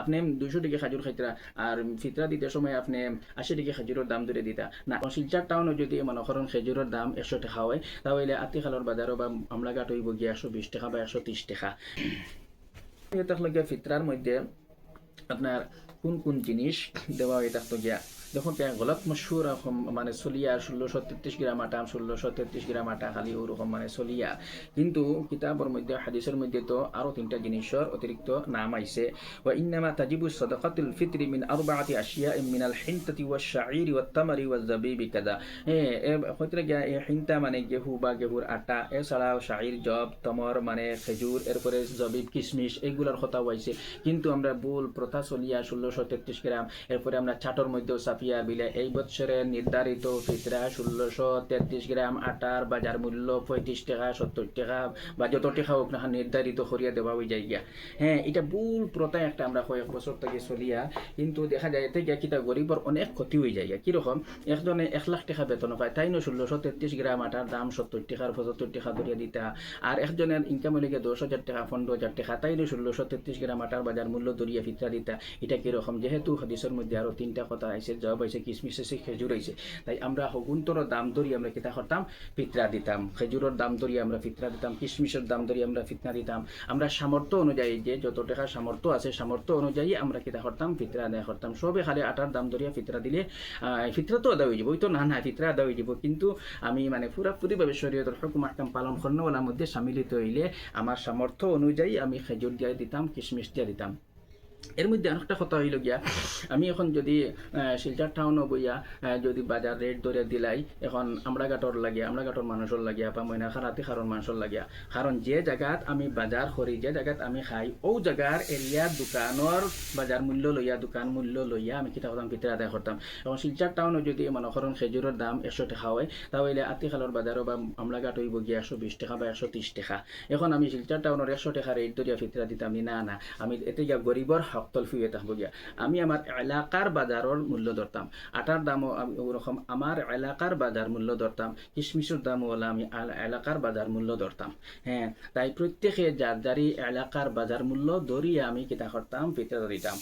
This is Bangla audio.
আপনি দুশো টাকা খাজুর খাইতরা, আর ফিতরা দিতে সময় আপনি আশি টাকা খাজুরের দাম ধরে দিতা। না, শিলচার টাউনে যদি মনে করেন খেজুরের দাম একশো টাকা হয়, তাহলে আতিখালর বাজারও বা আমলাঘাট হইব গিয়ে একশো বিশ টাকা বা একশো ত্রিশ টাকা। ফিতরার মধ্যে আপনার কোন কোন জিনিস দেওয়া হয়ে থাকতো গিয়া যখন কে গলত মশুর মানে চলিয়া ষোলোশো তেত্রিশ গ্রাম আটা, ষোলোশো তেত্রিশ গ্রাম আটা, খালি ওরকম মানে চলিয়া কিন্তু কিতাবের মধ্যে, হাদিসের মধ্যে তো আরও তিনটা জিনিসের অতিরিক্ত নাম আইছে। ওয়া ইন্নামা তাজিবু সাদাকাতুল ফিতরি মিন আরবাআতি আশিয়া মিনাল হিনতাতি ওয়াশ শাঈরি ওয়াত তামারি ওয়াজ জাবিবি কাদা এ হইতে গিয়া এই হিনতা মানে গেহু বা গেহুর আটা, এছাড়াও শাঈর জব, তমর মানে খেজুর, এরপরে জবিব কিশমিশ এইগুলোর কথা হয়েছে কিন্তু আমরা বুল, প্রথা চলিয়া ষোলোশো তেত্রিশ গ্রাম, এরপরে আমরা ছাটর মধ্যেও সাফিয়া বিলে এই বছরের নির্ধারিত ফিতরা ষোলোশো তেত্রিশ গ্রাম, আটার বাজার মূল্য পঁয়ত্রিশ টাকা, সত্তর টাকা বা যত টাকা হোক না নির্ধারিত করিয়া দেওয়া হয়ে যায় হ্যাঁ এটা ভুল প্রথা একটা আমরা কয়েক বছর থেকে চলিয়া, কিন্তু দেখা যায় এতে গিয়া কিতা গরিবর অনেক ক্ষতি হয়ে যায়। কীরকম একজনে এক লাখ টাকা বেতন পায় তাই না ষোলোশো তেত্রিশ গ্রাম আটার দাম সত্তর টাকার পঁচাত্তর টাকা ধরিয়া দিতা আর একজনের ইনকাম হলে গিয়ে দশ হাজার টাকা পনেরো হাজার টাকা তাই না ষোলোশো তেত্রিশ গ্রাম আটার বাজার মূল্য ধরিয়া ফিতরা দিতা এটা কীরকম যেহেতু হাদিসের মধ্যে আরও তিনটা কথা আইছে জব আইছে কিসমিস আছে খেজুর আইছে তাই আমরা হগুন্তর দাম ধরি আমরা কিতা করতাম ফিতরা দিতাম খেজুরের দাম ধরি আমরা ফিতরা দিতাম কিসমিসের দাম ধরি আমরা ফিতনা দিতাম আমরা সামর্থ্য অনুযায়ী যে যত টাকা সামর্থ্য আছে সামর্থ্য অনুযায়ী আমরা কিতা করতাম ফিতরা আদায় করতাম সবে খালি আটার দাম ধরিয়া ফিতরা দিলে ফিতরা তো আদায় হয়ে যাব। ওই তো না না ফিতরা আদায় হয়ে যাব। কিন্তু আমি মানে পুরাপুরিভাবে শরীয়তের হুকুম আহকাম পালন করানোর মধ্যে সামিলিত হইলে আমার সামর্থ্য অনুযায়ী আমি খেজুর দিয়ে দিতাম কিশমিশ দিয়ে দিতাম এর মধ্যে আরেকটা কথা হইল গিয়া আমি এখন যদি শিলচর টাউনও বইয়া যদি বাজার রেট ধরে দিলাই এখন আমরা আমরাঘাটর লাগিয়া আমরাঘাটর মানুষের লাগিয়া বা ময়না খারাতি খারণ মানুষের লাগিয়া কারণ যে জায়গাত আমি বাজার করি যে জায়গাত আমি খাই ও জায়গার এরিয়ার দোকানের বাজার মূল্য লইয়া দোকান মূল্য লইয়া আমি কিতা করতাম ভিতরে আদায় করতাম এখন শিলচর টাউনও যদি মনে করেন খেজুরের দাম একশো টাকা হয় তাহলে আতিখালর বাজারও বা আমরা আমরাঘাট হইব গিয়া একশো বিশ টাকা বা একশো ত্রিশ টাকা। এখন আমি শিলচর টাউনের একশো টাকা রেট ধরিয়া ফিতরা দিতাম নি, না আমি এতে গরিবর হক তলফি হয়ে গিয়া আমি আমার এলাকার বাজারের মূল্য ধরতাম। আটার দামও আমি ওরকম, আমার এলাকার বাজার মূল্য ধরতাম। কিশমিশের দামও হলো আমি এলাকার বাজার মূল্য ধরতাম। হ্যাঁ তাই প্রত্যেকে যার যারই এলাকার বাজার মূল্য ধরিয়ে আমি কিতা করতাম পিতা দিতাম